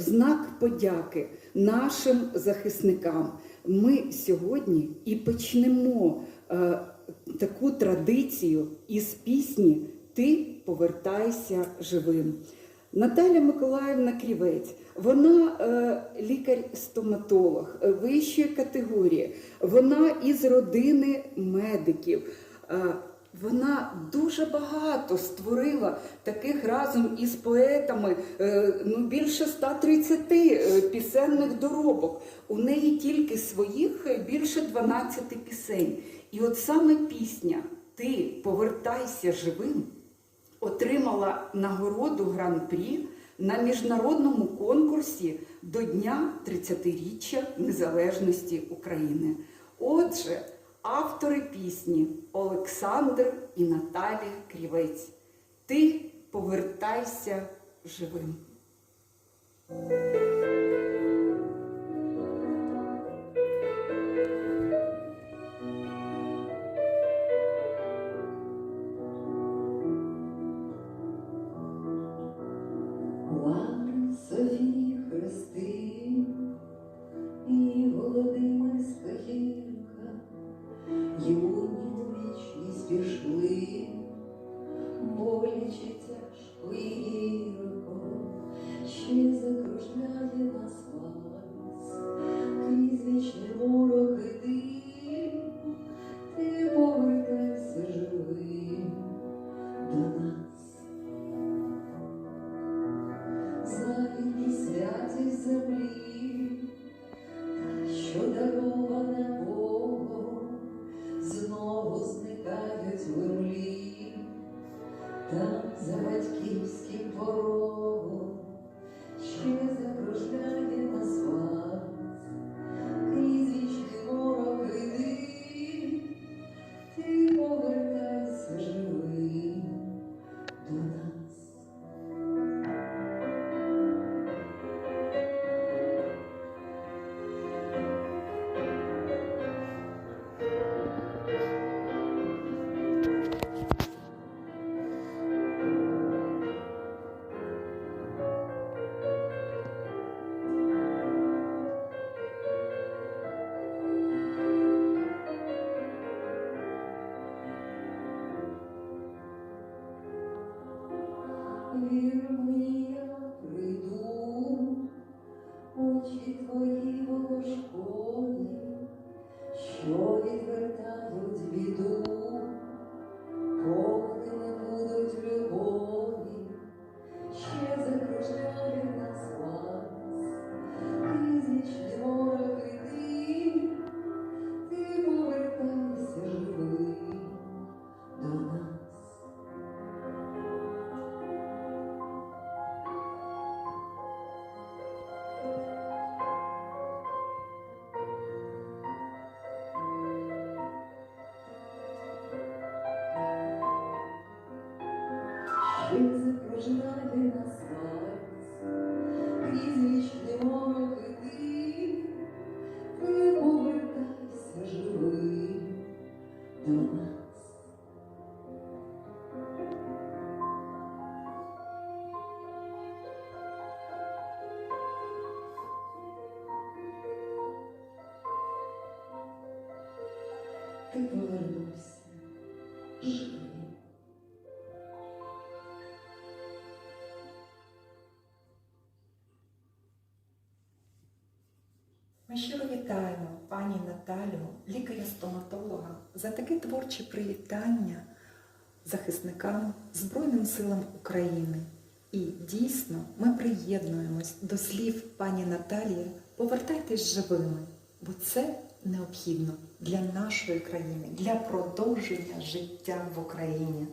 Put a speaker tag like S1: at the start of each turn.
S1: в знак подяки нашим захисникам ми сьогодні і почнемо е, таку традицію із пісні Ти повертайся живим. Наталя Миколаївна Крівець, вона е, лікар-стоматолог е, вищої категорії, вона із родини медиків. Е, вона дуже багато створила таких разом із поетами, е, ну більше 130 е, пісенних доробок. У неї тільки своїх е, більше 12 пісень. І от саме пісня Ти повертайся живим отримала нагороду гран-прі на міжнародному конкурсі до Дня 30-річчя Незалежності України. Отже, автори пісні Олександр і Наталія Крівець. Ти повертайся живим.
S2: Пішли, боляче тяжко і гірко, ще закружляє нас вальс, крізь вічний морок іди, ти повертайся живим до нас. Знайдені святі землі, що дарована за батьківським Вір я прийду, очі твої волошкові, що відвертають біду, Ще закружляє нас вальс, крізь вічний морок іди, ти повертайся до нас. Ти повернувся
S3: Ми щиро вітаємо пані Наталю, лікаря-стоматолога, за таке творче привітання захисникам Збройним силам України. І дійсно ми приєднуємось до слів пані Наталії повертайтесь живими, бо це необхідно для нашої країни, для продовження життя в Україні.